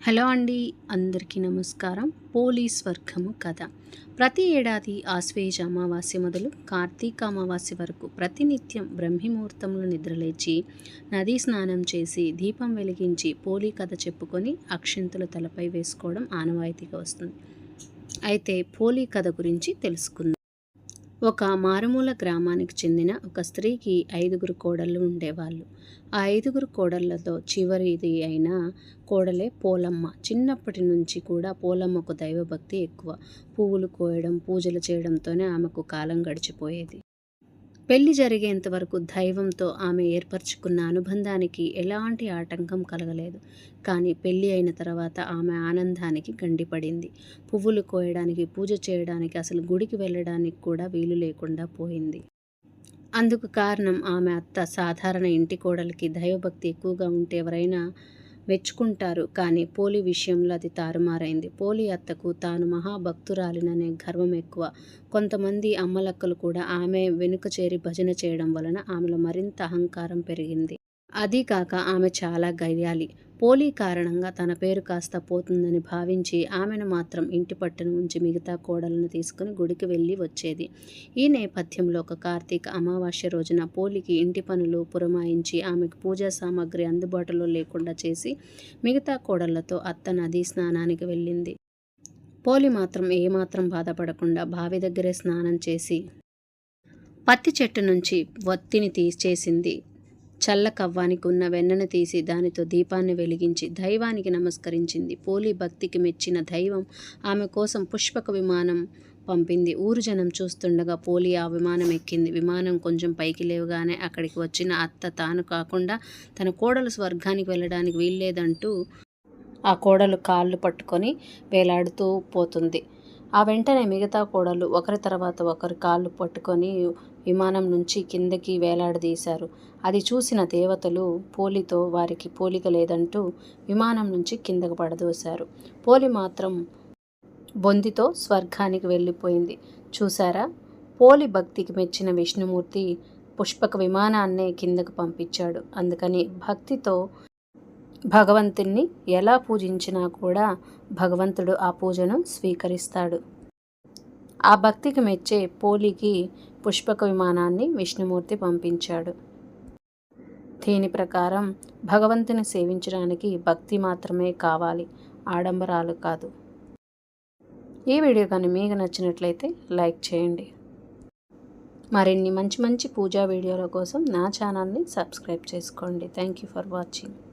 Hello అండి అందరికీ నమస్కారం. పోలీస్ వర్గము కథ. ప్రతి ఏడాది ఆశ్వేజ అమావాస్య మొదలు కార్తీక అమావాస్య వరకు ప్రతినిత్యం బ్రహ్మిముహూర్తంలో నిద్రలేచి నదీ స్నానం చేసి దీపం వెలిగించి పోలీ కథ చెప్పుకొని అక్షింతలు తలపై వేసుకోవడం ఆనవాయితీగా వస్తుంది. అయితే పోలీ కథ గురించి తెలుసుకుందాం. ఒక మారుమూల గ్రామానికి చెందిన ఒక స్త్రీకి ఐదుగురు కోడళ్ళు ఉండేవాళ్ళు. ఆ ఐదుగురు కోడళ్ళతో చివరిది అయిన కోడలే పోలమ్మ. చిన్నప్పటి నుంచి కూడా పోలమ్మకు దైవభక్తి ఎక్కువ. పువ్వులు కోయడం పూజలు చేయడంతోనే ఆమెకు కాలం గడిచిపోయేది. పెళ్ళి జరిగేంత వరకు దైవంతో ఆమె ఏర్పరచుకున్న అనుబంధానికి ఎలాంటి ఆటంకం కలగలేదు. కానీ పెళ్ళి అయిన తర్వాత ఆమె ఆనందానికి గండిపడింది. పువ్వులు కోయడానికి పూజ చేయడానికి అసలు గుడికి వెళ్ళడానికి కూడా వీలు లేకుండా పోయింది. అందుకు కారణం ఆమె అత్త. సాధారణ ఇంటి కోడలికి దైవభక్తి ఎక్కువగా ఉంటే ఎవరైనా మెచ్చుకుంటారు. కానీ పోలి విషయంలో అది తారుమారైంది. పోలి అత్తకు తాను మహాభక్తురాలిననే గర్వం ఎక్కువ. కొంతమంది అమ్మలక్కలు కూడా ఆమె వెనుక చేరి భజన చేయడం వలన ఆమెలో మరింత అహంకారం పెరిగింది. అదీ కాక ఆమె చాలా గయ్యాలి. పోలీ కారణంగా తన పేరు కాస్త పోతుందని భావించి ఆమెను మాత్రం ఇంటి పట్టును ఉంచి మిగతా కోడలను తీసుకుని గుడికి వెళ్ళి వచ్చేది. ఈ నేపథ్యంలో ఒక కార్తీక అమావాస్య రోజున పోలికి ఇంటి పనులు పురమాయించి ఆమెకు పూజా సామాగ్రి అందుబాటులో లేకుండా చేసి మిగతా కోడళ్ళతో అత్త నదీ స్నానానికి వెళ్ళింది. పోలి మాత్రం ఏమాత్రం బాధపడకుండా బావి దగ్గరే స్నానం చేసి పత్తి చెట్టు నుంచి వత్తిని తీసేసింది. చల్ల కవ్వానికి ఉన్న వెన్నను తీసి దానితో దీపాన్ని వెలిగించి దైవానికి నమస్కరించింది. పోలి భక్తికి మెచ్చిన దైవం ఆమె కోసం పుష్పక విమానం పంపింది. ఊరు జనం చూస్తుండగా పోలి ఆ విమానం ఎక్కింది. విమానం కొంచెం పైకి లేవగానే అక్కడికి వచ్చిన అత్త తాను కాకుండా తన కోడలు స్వర్గానికి వెళ్ళడానికి వీల్లేదంటూ ఆ కోడలు కాళ్ళు పట్టుకొని వేలాడుతూ పోతుంది. ఆ వెంటనే మిగతా కోడలు ఒకరి తర్వాత ఒకరు కాళ్ళు పట్టుకొని విమానం నుంచి కిందకి వేలాడదీశారు. అది చూసిన దేవతలు పోలితో వారికి పోలిక లేదంటూ విమానం నుంచి కిందకు పడదోశారు. పోలి మాత్రం బొందితో స్వర్గానికి వెళ్ళిపోయింది. చూసారా పోలి భక్తికి మెచ్చిన విష్ణుమూర్తి పుష్పక విమానాన్నే కిందకు పంపించాడు. అందుకని భక్తితో భగవంతుణ్ణి ఎలా పూజించినా కూడా భగవంతుడు ఆ పూజను స్వీకరిస్తాడు. ఆ భక్తికి మెచ్చే పోలికి పుష్పక విమానాన్ని విష్ణుమూర్తి పంపించాడు. దీని ప్రకారం భగవంతుని సేవించడానికి భక్తి మాత్రమే కావాలి ఆడంబరాలు కాదు. ఈ వీడియో కానీ మీకు నచ్చినట్లయితే లైక్ చేయండి. మరిన్ని మంచి మంచి పూజా వీడియోల కోసం నా ఛానల్ని సబ్స్క్రైబ్ చేసుకోండి. Thank you for watching.